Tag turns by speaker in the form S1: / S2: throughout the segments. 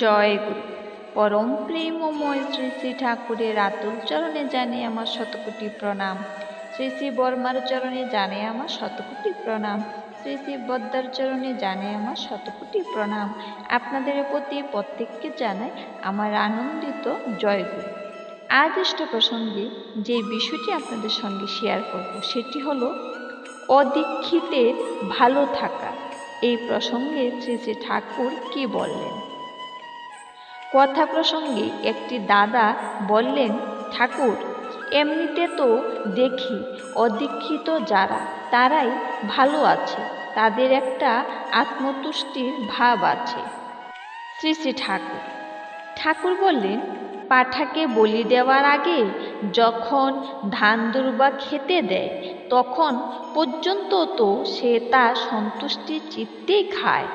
S1: জয় গুরু পরম প্রেমময় শ্রী শ্রী ঠাকুরের আতুল চরণে জানে আমার শতকোটি প্রণাম। শ্রী শ্রী বর্মার চরণে জানে আমার শতকোটি প্রণাম। শ্রী শ্রী বদ্দার চরণে জানে আমার শতকোটি প্রণাম। আপনাদের প্রতি প্রত্যেককে জানাই আমার আনন্দিত জয় গুরু আজ ইষ্ট প্রসঙ্গে যে বিষয়টি আপনাদের সঙ্গে শেয়ার করব, সেটি হলো অদীক্ষিতের ভালো থাকা। এই প্রসঙ্গে শ্রী শ্রী ঠাকুর কি বললেন? কথা প্রসঙ্গে একটি দাদা বললেন, ঠাকুর, এমনিতে তো দেখি অদীক্ষিত যারা, তারাই ভালো আছে। তাদের একটা আত্মতুষ্টির ভাব আছে। শ্রী শ্রী ঠাকুর। ঠাকুর বললেন, পাঠাকে বলি দেওয়ার আগে যখন ধান দুর্বা খেতে দেয়, তখন পর্যন্ত তো সে তা সন্তুষ্টি চিত্তেই খায়।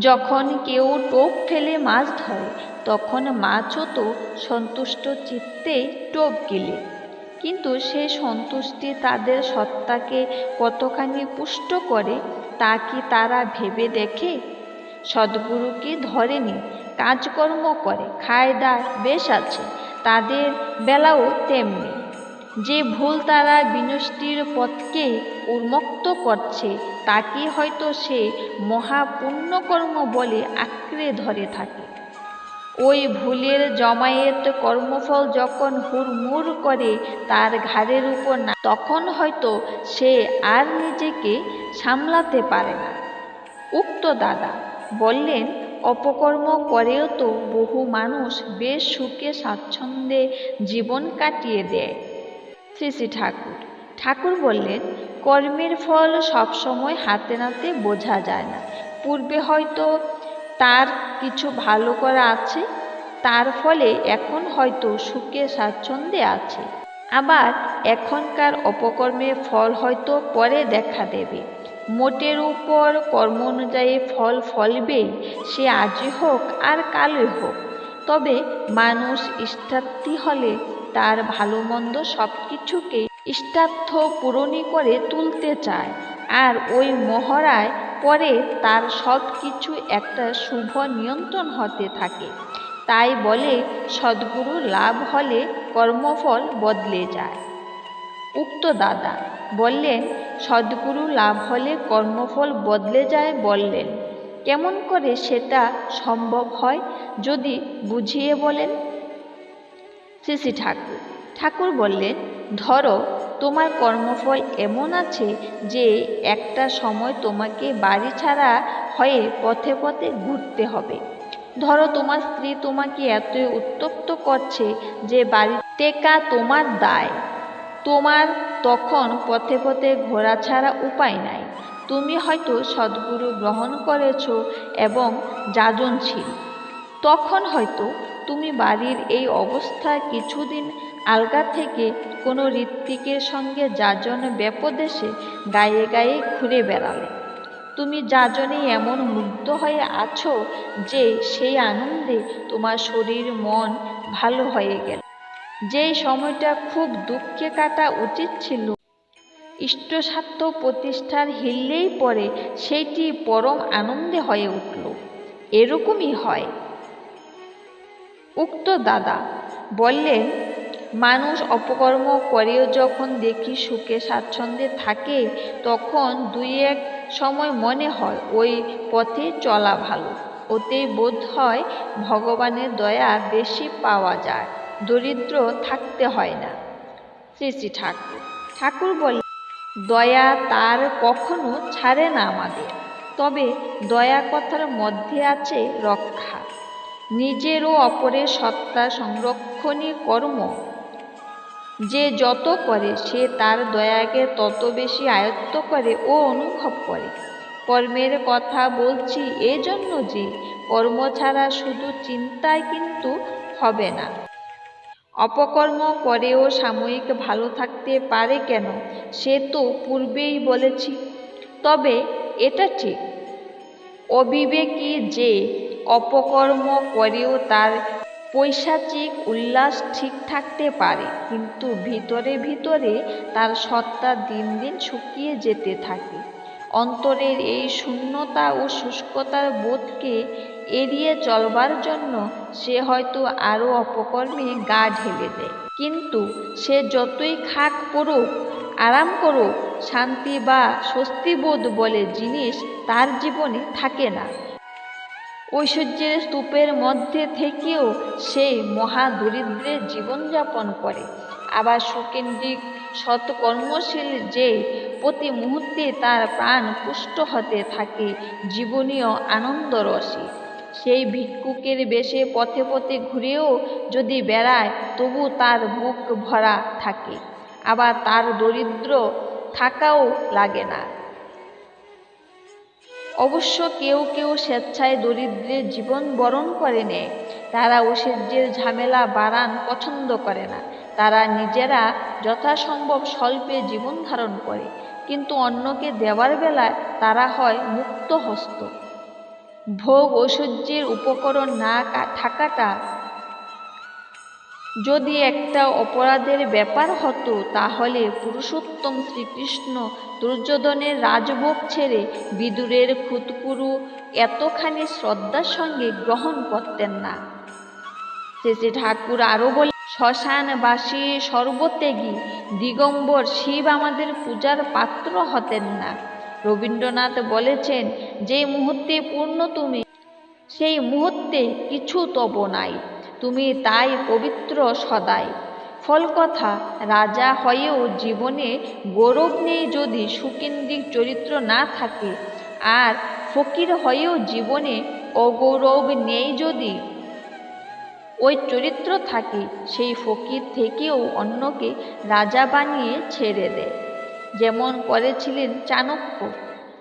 S1: যখন কেউ টোপ ফেলে মাছ ধরে, তখন মাছও তো সন্তুষ্ট চিত্তেই টোপ গিলে। কিন্তু সে সন্তুষ্টি তাদের সত্তাকে কতখানি পুষ্ট করে, তা কি তারা ভেবে দেখে? সদ্গুরুকে ধরেনি, কাজকর্ম করে খায় দায় বেশ আছে, তাদের বেলাও তেমনি। যে ভুল তারা বিনষ্টির পথকে উন্মুক্ত করছে, তাকে হয়তো সে মহাপুণ্যকর্ম বলে আঁকড়ে ধরে থাকে। ওই ভুলের জমায়েত কর্মফল যখন হুড়মুড় করে তার ঘাড়ের উপর না, তখন হয়তো সে আর নিজেকে সামলাতে পারে না। উক্ত দাদা বললেন, অপকর্ম করেও তো বহু মানুষ বেশ সুখে স্বাচ্ছন্দ্যে জীবন কাটিয়ে দেয়। শ্রী শ্রী ঠাকুর। ঠাকুর বললেন, কর্মের ফল সবসময় হাতে নাতে বোঝা যায় না। পূর্বে হয়তো তার কিছু ভালো করা আছে, তার ফলে এখন হয়তো সুখে স্বাচ্ছন্দ্যে আছে। আবার এখনকার অপকর্মের ফল হয়তো পরে দেখা দেবে। মোটের উপর কর্ম অনুযায়ী ফল ফলবেই, সে আজই হোক আর কালই হোক। তবে মানুষ ইষ্টার্থী হলে তার ভালো মন্দ সব কিছুকে ইষ্টার্থ পূরণই করে তুলতে চায়। আর ওই মহড়ায় পরে তার সব কিছু একটা শুভ নিয়ন্ত্রণ হতে থাকে। তাই বলে, সদ্গুরু লাভ হলে কর্মফল বদলে যায়। উক্ত দাদা বললেন, সদ্গুরু লাভ হলে কর্মফল বদলে যায় বললেন। কেমন করে সেটা সম্ভব হয় যদি বুঝিয়ে বলেন? শ্রী শ্রী ঠাকুর। ঠাকুর বললেন, ধরো, তোমার কর্মফল এমন আছে যে একটা সময় তোমাকে বাড়ি ছাড়া হয়ে পথে পথে ঘুরতে হবে। ধরো, তোমার স্ত্রী তোমাকে এতই উত্তপ্ত করছে যে বাড়ি টেকা তোমার দায়। তোমার তখন পথে পথে ঘোরা ছাড়া উপায় নাই। তুমি হয়তো সদ্গুরু গ্রহণ করেছ এবং যাজনশীল। তখন হয়তো তুমি বাড়ির এই অবস্থা কিছুদিন আলগা থেকে কোনো ঋত্বিকের সঙ্গে যাজন ব্যাপদেশে গায়ে গায়ে ঘুরে বেড়ালে। তুমি যাজনে এমন মুগ্ধ হয়ে আছো যে সেই আনন্দে তোমার শরীর মন ভালো হয়ে গেল। যেই সময়টা খুব দুঃখে কাটা উচিত ছিল ইষ্টস্বার্থ প্রতিষ্ঠার হিললেই পরে সেইটি পরম আনন্দে হয়ে উঠল। এরকমই হয়। উক্ত দাদা বললেন, মানুষ অপকর্ম করেও যখন দেখি সুখে স্বাচ্ছন্দ্যে থাকে, তখন দুই এক সময় মনে হয় ওই পথে চলা ভালো। ওতেই বোধ হয় ভগবানের দয়া বেশি পাওয়া যায়। দরিদ্র থাকতে হয় না। শ্রী শ্রী ঠাকুর। ঠাকুর বলে দয়া তার কখনো ছাড়ে না আমাদের। তবে দয়া কথার মধ্যে আছে রক্ষা। নিজের ও অপরের সত্তা সংরক্ষণী কর্ম। যে যত করে, সে তার দয়াকে তত বেশি আয়ত্ত করে ও অনুভব করে। কর্মের কথা বলছি এজন্য যে, কর্ম ছাড়া শুধু চিন্তায় কিন্তু হবে না। অপকর্ম করেও সাময়িক ভালো থাকতে পারে কেন, সে তো পূর্বেই বলেছি। তবে এটা ঠিক। অবিবেকী যে অপকর্ম করেও তার পৈশাচিক উল্লাস ঠিক থাকতে পারে, কিন্তু ভিতরে ভিতরে তার সত্তা দিন দিন শুকিয়ে যেতে থাকে। অন্তরের এই শূন্যতা ও শুষ্কতার বোধকে এড়িয়ে চলবার জন্য সে হয়তো আরও অপকর্মে গা ঢেলে দেয়। কিন্তু সে যতই খাক পড়ুক আরাম করুক, শান্তি বা স্বস্তিবোধ বলে জিনিস তার জীবনে থাকে না। ঐশ্বর্যের স্তূপের মধ্যে থেকেও সে মহা দরিদ্রের জীবনযাপন করে। আবার সুকেন্দ্রিক সৎকর্মশীল যে প্রতি মুহূর্তে তার প্রাণ পুষ্ট হতে থাকে, জীবনীয় আনন্দরসে সেই ভিক্ষুকের বেশে পথে পথে ঘুরেও যদি বেড়ায়, তবু তার বুক ভরা থাকে। আবার তার দরিদ্র থাকাও লাগে না। অবশ্য কেউ কেউ স্বেচ্ছায় দরিদ্রের জীবন বরণ করে নেয় তারা ঐশ্বর্যের ঝামেলা বাড়ান পছন্দ করে না। তারা নিজেরা যথাসম্ভব স্বল্পে জীবন ধারণ করে। কিন্তু অন্যকে দেওয়ার বেলায় তারা হয় মুক্ত হস্ত ভোগ ঐশ্বর্যের উপকরণ না থাকাটা যদি একটা অপরাধের ব্যাপার হতো, তাহলে পুরুষোত্তম শ্রীকৃষ্ণ দুর্যোধনের রাজভোগ ছেড়ে বিদুরের খুতকুরু এতখানি শ্রদ্ধার সঙ্গে গ্রহণ করতেন না। শেষে ঠাকুর আরও বলে, শ্মশানবাসী সর্বত্যাগী, দিগম্বর শিব আমাদের পূজার পাত্র হতেন না। রবীন্দ্রনাথ বলেছেন, যে মুহূর্তে পূর্ণ তুমি, সেই মুহূর্তে কিছু তব নাই। তুমি তাই পবিত্র সদাই। ফলকথা, রাজা হয়েও জীবনে গৌরব নেই যদি সুকেন্দ্রিক চরিত্র না থাকে, আর ফকির হয়েও জীবনে অগৌরব নেই যদি ওই চরিত্র থাকে, সেই ফকির থেকেও অন্যকে রাজা বানিয়ে ছেড়ে দেয় যেমন করেছিলেন চাণক্য।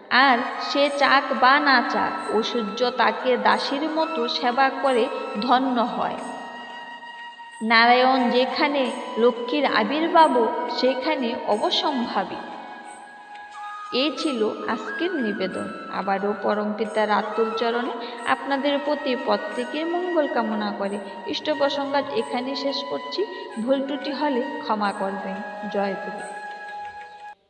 S1: আর সে চাক বা না চাক, ঐশ্বর্য তাকে দাসীর মতো সেবা করে ধন্য হয়। নারায়ণ যেখানে লক্ষ্মীর আবির্ভাব সেখানে অবসম্ভাবী। এই ছিল আজকের নিবেদন। আবারও পরমপিতার আত্মচরণে আপনাদের প্রতি প্রত্যেকের মঙ্গল কামনা করে। ইষ্ট প্রসঙ্গাত এখানে শেষ করছি। ভুল ত্রুটি হলে ক্ষমা করবেন। জয় গুরু।